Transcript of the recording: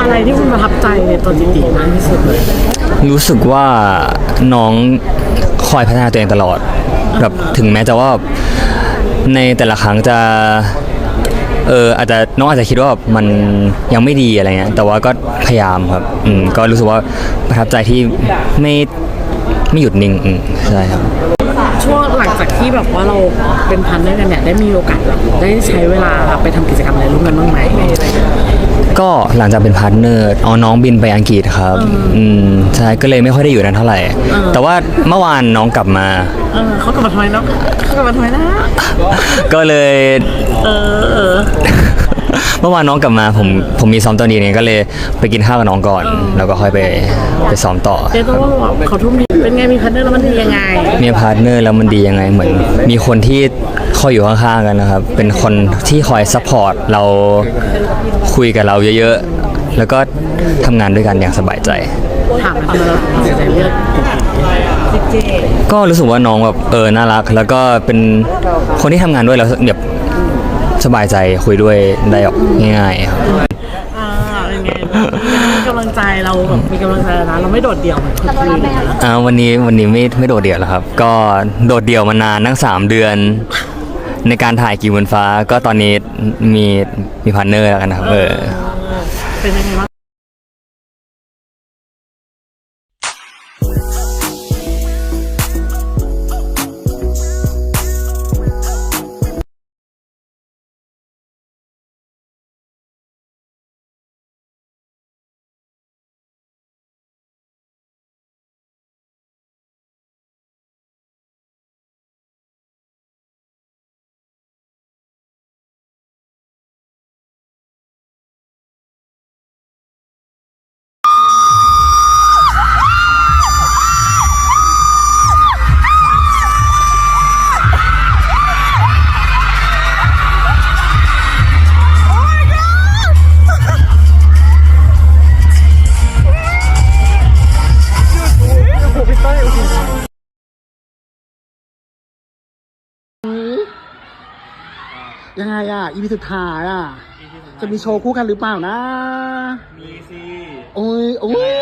อะไรที่คุณประทับใจในตัวจิติมากที่สุดเลยรู้สึกว่าน้องคอยพัฒนาตัวเองตลอดแบบถึงแม้จะว่าในแต่ละครั้งจะเอออาจจะน้องอาจจะคิดว่าแบบมันยังไม่ดีอะไรเงี้ยแต่ว่าก็พยายามครับอืมก็รู้สึกว่าประทับใจที่ไม่ไม่หยุดนิ่งอืมใช่ครับช่วงหลังจากที่แบบว่าเราเป็นพันด้วยกันเนี่ยได้มีโอกาสแบบได้ใช้เวลาไปทำกิจกรรมอะไรร่วมกันบ้างไหม ก็หลังจากเป็นพาร์ทเนอร์เอาน้องบินไปอังกฤษครับอืมใช่ก็เลยไม่ค่อยได้อยู่นั้นเท่าไหร่ แต่ว่าเมื่อวานน้องกลับมา เออเขากลับมาทำไมเนาะเขากลับมาทำไมนะ ก็เลยเออเออเมื่อวานน้องกลับมาผมผมมีซ้อมตอนนี้เนี่ยก็เลยไปกินข้าวกับน้องก่อน แล้วก็ค่อยไปไปซ้อมต่อเจ๊ต้องว่าแบบเขาทุ่มเทเป็นไงมีพันเนอร์แล้วมันดียังไง มีพาร์ทเนอร์แล้วมันดียังไงเหมือน มีคนที่ คอยอยู่ข้างๆกันนะครับ เป็นคนที่คอยซัพพอร์ตเราคุยกับเราเยอะๆ แล้วก็ทำงานด้วยกันอย่างสบายใจ ถามไปทำไมเราถึงตัดสินใจเลือกเจ๊ก็รู้สึกว่าน้องแบบเออน่ารัก แล้วก็เป็นคนที่ทำงานด้วยแล้วแบบสบายใจคุยด้วยได้ออกง่ายๆครับ อ่าเป็นไงมีกำลังใจเราแบบมีกำลังใจแล้วนะเราไม่โดดเดี่ยวเหมือนคนอื่นนะอ่าวันนี้วันนี้ไม่ไม่โดดเดี่ยวแล้วครับ ก็โดดเดี่ยวมานานทั้ง3เดือน ในการถ่ายกีบนฟ้าก็ตอนนี้มีมีพาร์ทเนอร์แล้วกันนะครับเออ เป็นยังไงบ้าง ยังไงอะ อีพีสุดท้ายอะ จะมีโชว์คู่กันหรือเปล่านะ มีสิ โอ้ยโอ้ยแบบนี้โอ้ย